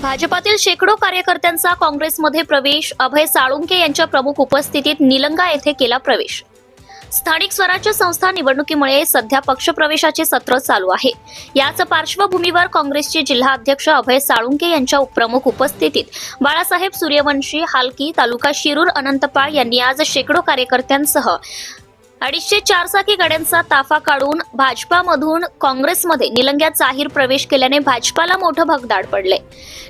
भाजपातील शेकडो कार्यकर्त्यांचा काँग्रेसमध्ये प्रवेश अभय साळुंके यांच्या प्रमुख उपस्थितीत निलंगा येथे केला प्रवेश. स्थानिक स्वराज्य संस्था निवडणुकीमुळे सध्या पक्षप्रवेशाचे सत्र चालू आहे. याच पार्श्वभूमीवर काँग्रेसचे जिल्हा अध्यक्ष अभय साळुंके यांच्या प्रमुख उपस्थितीत बाळासाहेब सूर्यवंशी हालकी तालुका शिरूर अनंतपाळ यांनी आज शेकडो कार्यकर्त्यांसह अडीचशे चारचाकी गाड्यांचा ताफा काढून भाजपामधून काँग्रेसमध्ये निलंग्यात जाहीर प्रवेश केल्याने भाजपाला मोठं भगदाड पडले.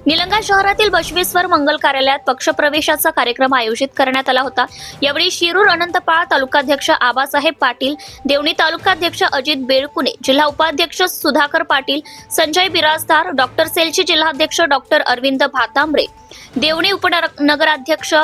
निलंगा शहरातील बसवेश्वर मंगल कार्यालयात पक्षप्रवेशाचा कार्यक्रम आयोजित करण्यात आला होता. यावेळी शिरूर अनंतपाळ तालुकाध्यक्ष आबासाहेब पाटील देवणी तालुकाध्यक्ष अजित बेळकुने जिल्हा उपाध्यक्ष सुधाकर पाटील संजय बिराजदार डॉक्टर सेलचे जिल्हाध्यक्ष डॉक्टर अरविंद भातांबरे देवणी उपनगराध्यक्ष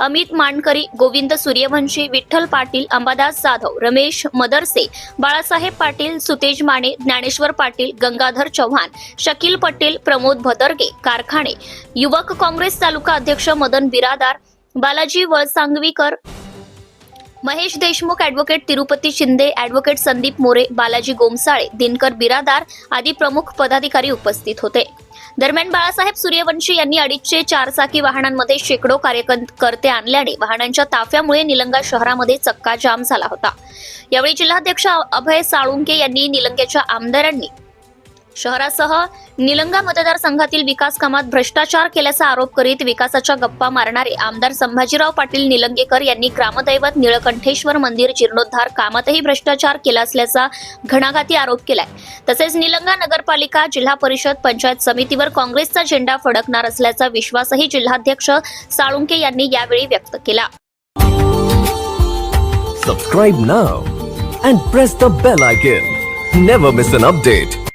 अमित मांडकरी गोविंद सूर्यवंशी विठ्ठल पाटील अंबादास जाधव रमेश मदरसे बाळासाहेब पाटील सुतेज माने ज्ञानेश्वर पाटील गंगाधर चव्हाण शकील पटेल प्रमोद भदरगे कारखाने युवक काँग्रेस तालुका अध्यक्ष मदन बिरादार बालाजी वळसांगवीकर महेश देशमुख ॲडव्होकेट तिरुपती शिंदे ॲडव्होकेट संदीप मोरे बालाजी गोमसाळे दिनकर बिरादार आदी प्रमुख पदाधिकारी उपस्थित होते. दरम्यान बाळासाहेब सूर्यवंशी यांनी अडीचशे चारचाकी वाहनांमध्ये शेकडो कार्यकर्ते आणल्याने वाहनांच्या ताफ्यामुळे निलंगा शहरामध्ये चक्का जाम झाला होता. यावेळी जिल्हाध्यक्ष अभय साळुंके यांनी निलंग्याच्या आमदारांनी शहरासह निलंगा मतदारसंघातील विकास कामात भ्रष्टाचार केल्याचा आरोप करीत विकासाच्या गप्पा मारणारे आमदार संभाजीराव पाटील निलंगेकर यांनी ग्रामदैवत निळकंठेश्वर मंदिर जीर्णोद्धार कामातही भ्रष्टाचार केला असल्याचा घणाघाती आरोप केलाय तसेच निलंगा नगरपालिका जिल्हा परिषद पंचायत समितीवर काँग्रेसचा झेंडा फडकणार असल्याचा विश्वासही जिल्हाध्यक्ष साळुंके यांनी यावेळी व्यक्त केला Subscribe now and press the bell icon. Never miss an update.